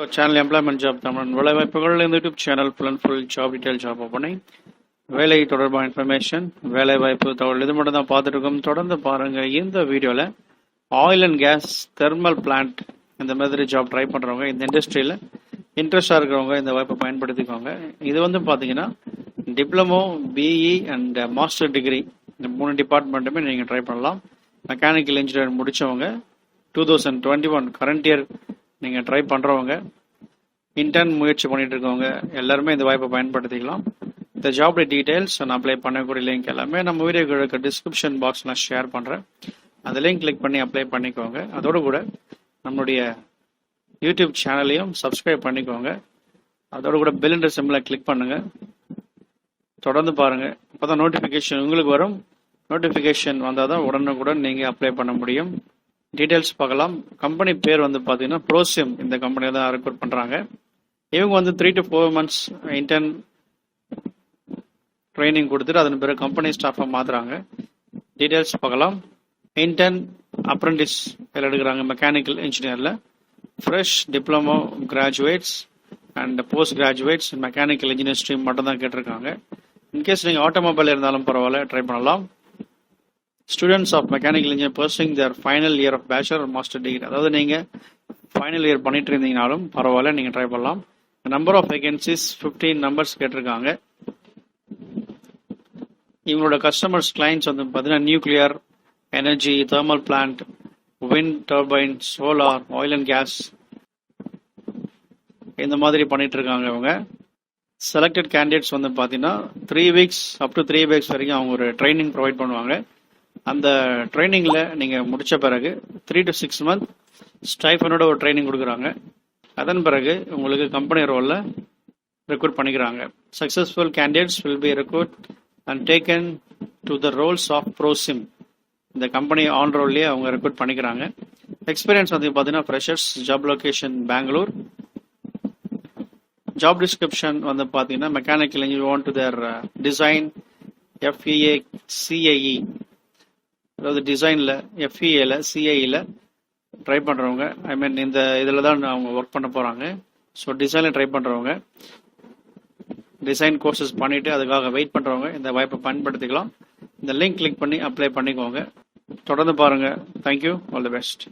Channel employment job Tamil வேலைவாய்ப்புகள் இந்த YouTube channel full and full job detail job பண்ணி வேலை தொடர்பான இன்ஃபர்மேஷன் வேலை வாய்ப்பு தகவல் இது மட்டும் தான் பார்த்துட்டு இருக்கோம். தொடர்ந்து பாருங்கள் இந்த வீடியோவில் oil and gas thermal plant இந்த மாதிரி ஜாப் ட்ரை பண்ணுறவங்க இந்த இண்டஸ்ட்ரியில் இன்ட்ரெஸ்டாக இருக்கிறவங்க இந்த வாய்ப்பை பயன்படுத்திக்கோங்க. இது வந்து பார்த்தீங்கன்னா diploma BE and master degree இந்த மூணு டிபார்ட்மெண்ட்டுமே நீங்கள் ட்ரை பண்ணலாம். மெக்கானிக்கல் இன்ஜினியர் முடித்தவங்க two thousand twenty one current year நீங்கள் ட்ரை பண்ணுறவங்க இன்டர்ன் முயற்சி பண்ணிட்டு இருக்கவங்க எல்லாருமே இந்த வாய்ப்பை பயன்படுத்திக்கலாம். இந்த ஜாப் டீடைல்ஸ் நான் அப்ளை பண்ணக்கூடிய லிங்க் எல்லாமே நம்ம வீடியோக்கு டிஸ்கிரிப்ஷன் பாக்ஸ் நான் ஷேர் பண்ணுறேன் அந்த லிங்க் கிளிக் பண்ணி அப்ளை பண்ணிக்கோங்க. அதோடு கூட நம்மளுடைய யூடியூப் சேனலையும் சப்ஸ்கிரைப் பண்ணிக்கோங்க. அதோடு கூட பெல்ன்ற சிம்மில் கிளிக் பண்ணுங்கள் தொடர்ந்து பாருங்கள் அப்போ தான் நோட்டிஃபிகேஷன் உங்களுக்கு வரும். நோட்டிஃபிகேஷன் வந்தால் தான் உடனுக்குடன் நீங்கள் அப்ளை பண்ண முடியும். டீட்டெயில்ஸ் பார்க்கலாம். கம்பெனி பேர் வந்து பார்த்தீங்கன்னா ப்ரோசியம் இந்த கம்பெனியை தான் ரெக்ரூட் பண்ணுறாங்க இவங்க வந்து three to four months intern training கொடுத்துட்டு அதன் பிறகு கம்பெனி ஸ்டாஃபாக மாற்றுறாங்க டீட்டெயில்ஸ் பார்க்கலாம். இன்டர்ன் அப்ரெண்டிஸ் இதில் எடுக்கிறாங்க mechanical இன்ஜினியரில் fresh diploma graduates and post graduates mechanical engineer stream மட்டும் தான் கேட்டிருக்காங்க. இன்கேஸ் நீங்கள் ஆட்டோமொபைல் இருந்தாலும் பரவாயில்ல ட்ரை பண்ணலாம். Students of mechanical engineer pursuing their final year of bachelor master degree அதாவது நீங்கள் ஃபைனல் இயர் பண்ணிட்டு இருந்தீங்கனாலும் பரவாயில்ல நீங்கள் ட்ரை பண்ணலாம். Number of vacancies fifteen numbers கேட்டிருக்காங்க. இவங்களோட கஸ்டமர்ஸ் கிளைண்ட்ஸ் வந்து பார்த்தீங்கன்னா nuclear energy thermal plant wind turbine solar oil and gas இந்த மாதிரி பண்ணிட்டு இருக்காங்க இவங்க. செலக்டட் கேண்டிடேட்ஸ் வந்து பார்த்தீங்கன்னா three weeks up to three weeks வரைக்கும் அவங்க ஒரு ட்ரைனிங் ப்ரொவைட் பண்ணுவாங்க. அந்த ட்ரைனிங்கில் நீங்கள் முடித்த பிறகு த்ரீ டு சிக்ஸ் மந்த் ஸ்டைஃபனோட ஒரு ட்ரைனிங் கொடுக்குறாங்க. அதன் பிறகு உங்களுக்கு கம்பெனி ரோலில் ரெக்ரூட் பண்ணிக்கிறாங்க. Successful candidates will be recruit and taken to the roles of Prosim இந்த கம்பெனி ஆன் ரோல்லேயே அவங்க ரெக்ரூட் பண்ணிக்கிறாங்க. எக்ஸ்பீரியன்ஸ் வந்து பார்த்தீங்கன்னா freshers job location Bangalore job description வந்து பார்த்தீங்கன்னா mechanical engineer want to their design FEA CIE அதாவது டிசைனில் எஃப்இஏல சிஐயில் ட்ரை பண்ணுறவங்க ஐ மீன் இந்த இதில் தான் அவங்க ஒர்க் பண்ண போகிறாங்க ஸோ டிசைனில் ட்ரை பண்ணுறவங்க டிசைன் கோர்சஸ் பண்ணிவிட்டு அதுக்காக வெயிட் பண்ணுறவங்க இந்த வாய்ப்பை பயன்படுத்திக்கலாம். இந்த லிங்க் கிளிக் பண்ணி அப்ளை பண்ணிக்கோங்க. தொடர்ந்து பாருங்கள் தேங்க்யூ ஆல் தி பெஸ்ட்